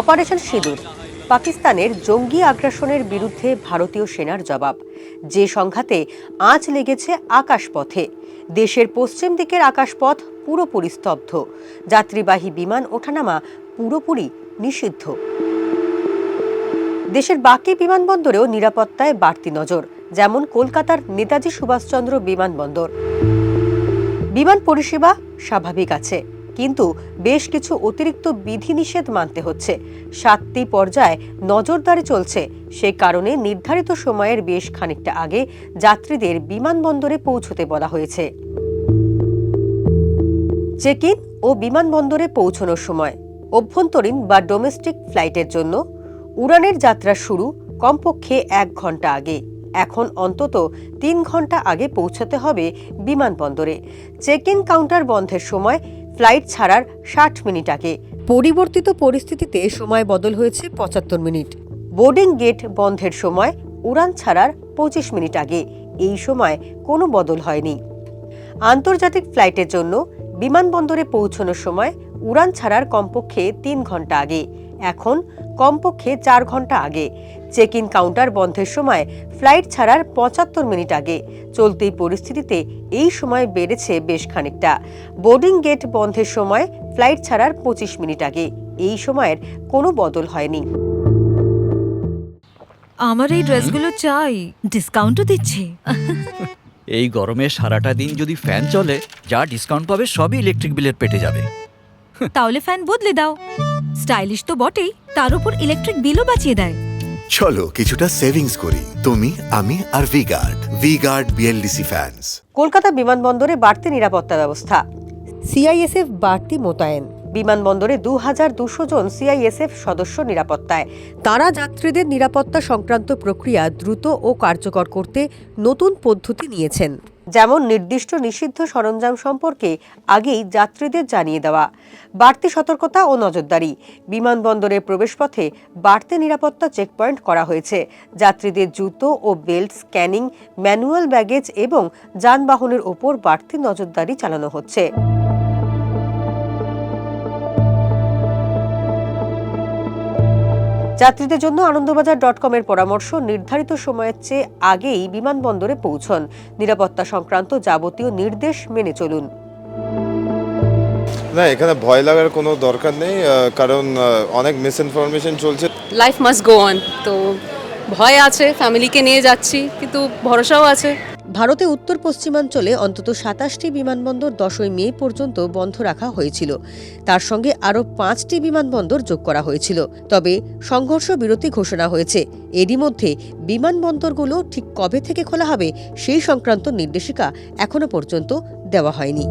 Operation সিঁদুর, পাকিস্তানের জঙ্গি আগ্রাসনের বিরুদ্ধে ভারতীয় সেনার জবাব। যে সংঘাতে আঁচ লেগেছে আকাশপথে, দেশের পশ্চিম দিকের আকাশপথ পুরোপুরি স্তব্ধ। যাত্রীবাহী বিমান ওঠানামা পুরোপুরি নিষিদ্ধ। দেশের বাকি বিমানবন্দরেও নিরাপত্তায় বাড়তি নজর, যেমন কলকাতার নেতাজি সুভাষচন্দ্র বিমানবন্দর। বিমান পরিষেবা স্বাভাবিক আছে। কিন্তু বেশ কিছু অতিরিক্ত বিধিনিষেধ মানতে হচ্ছে। সাতটি পর্যায়ে নজরদারি চলছে। সেই কারণে নির্ধারিত সময়ের বেশ খানিকটা আগে যাত্রীদের বিমানবন্দরে পৌঁছতে বলা হয়েছে। চেক ইন ও বিমানবন্দরে পৌঁছানোর সময় অভ্যন্তরীণ বা ডোমেস্টিক ফ্লাইটের জন্য উড়ানের যাত্রা শুরু কমপক্ষে এক ঘণ্টা আগে। এখন অন্তত তিন ঘণ্টা আগে পৌঁছাতে হবে বিমানবন্দরে। চেক ইন কাউন্টার বন্ধের সময় ফ্লাইট ছাড়ার ষাট মিনিট আগে। পরিবর্তিত পরিস্থিতিতে সময় বদল হয়েছে পঁচাত্তর মিনিট। বোর্ডিং গেট বন্ধের সময় উড়ান ছাড়ার পঁচিশ মিনিট আগে। এই সময় কোনো বদল হয়নি। আন্তর্জাতিক ফ্লাইটের জন্য বিমানবন্দরে পৌঁছানোর সময় উড়ান ছাড়ার কমপক্ষে তিন ঘণ্টা আগে। এখন কমপক্ষে চার ঘণ্টা আগে। চেক ইন কাউন্টার বন্ধের সময় ফ্লাইট ছাড়ার পঁচাত্তর মিনিট আগে। চলতি পরিস্থিতিতে এই সময় বেড়েছে বেশ খানিকটা। বোর্ডিং গেট বন্ধের সময় ফ্লাইট ছাড়ার পঁচিশ মিনিট আগে। এই সময়ের কোনো বদল হয়নি। আমার এই ড্রেসগুলো চাই। ডিসকাউন্টও দিচ্ছে। এই গরমে সারাটা দিন যদি ফ্যান চলে যা ডিসকাউন্ট পাবে সবই ইলেকট্রিক বিলের পেটে যাবে। তাহলে ফ্যান বদলে দাও। স্টাইলিশ তো বটেই তার উপর ইলেকট্রিক বিলও বাঁচিয়ে দেয়। চলো কিছুটা সেভিংস করি। তুমি আমি আর V Guard V Guard BLDC fans Kolkata বিমানবন্দরে বাড়তি নিরাপত্তা ব্যবস্থা। সিআইএসএফ বাড়তি মোতায়েন। বিমানবন্দরে দু হাজার দুশো জন সিআইএসএফ সদস্য নিরাপত্তায়। তারা যাত্রীদের নিরাপত্তা সংক্রান্ত প্রক্রিয়া দ্রুত ও কার্যকর করতে নতুন পদ্ধতি নিয়েছেন। যেমন নির্দিষ্ট নিষিদ্ধ সরঞ্জাম সম্পর্কে আগেই যাত্রীদের জানিয়ে দেওয়া। বাড়তি সতর্কতা ও নজরদারি। বিমানবন্দরের প্রবেশপথে বাড়তি নিরাপত্তা চেকপয়েন্ট করা হয়েছে। যাত্রীদের জুতো ও বেল্ট স্ক্যানিং ম্যানুয়াল ব্যাগেজ এবং যানবাহনের ওপর বাড়তি নজরদারি চালানো হচ্ছে। যাত্রীদের জন্য আনন্দবাজার ডট কমের পরামর্শ নির্ধারিত সময়ের চেয়ে আগেই বিমানবন্দরে পৌঁছন। নিরাপত্তা সংক্রান্ত যাবতীয় নির্দেশ মেনে চলুন। না এখানে ভয় লাগার কোনো দরকার নেই কারণ অনেক মিস ইনফরমেশন চলছে। লাইফ মাস্ট গো অন তো ভয় আছে ফ্যামিলিকে নিয়ে যাচ্ছি কিন্তু ভরসাও আছে। ভারতে উত্তর পশ্চিমাঞ্চলে অন্তত সাতাশটি বিমানবন্দর দশই মে পর্যন্ত বন্ধ রাখা হয়েছিল। তার সঙ্গে আরও পাঁচটি বিমানবন্দর যোগ করা হয়েছিল। তবে সংঘর্ষ বিরতি ঘোষণা হয়েছে। এরই মধ্যে বিমানবন্দরগুলো ঠিক কবে থেকে খোলা হবে সেই সংক্রান্ত নির্দেশিকা এখনও পর্যন্ত দেওয়া হয়নি।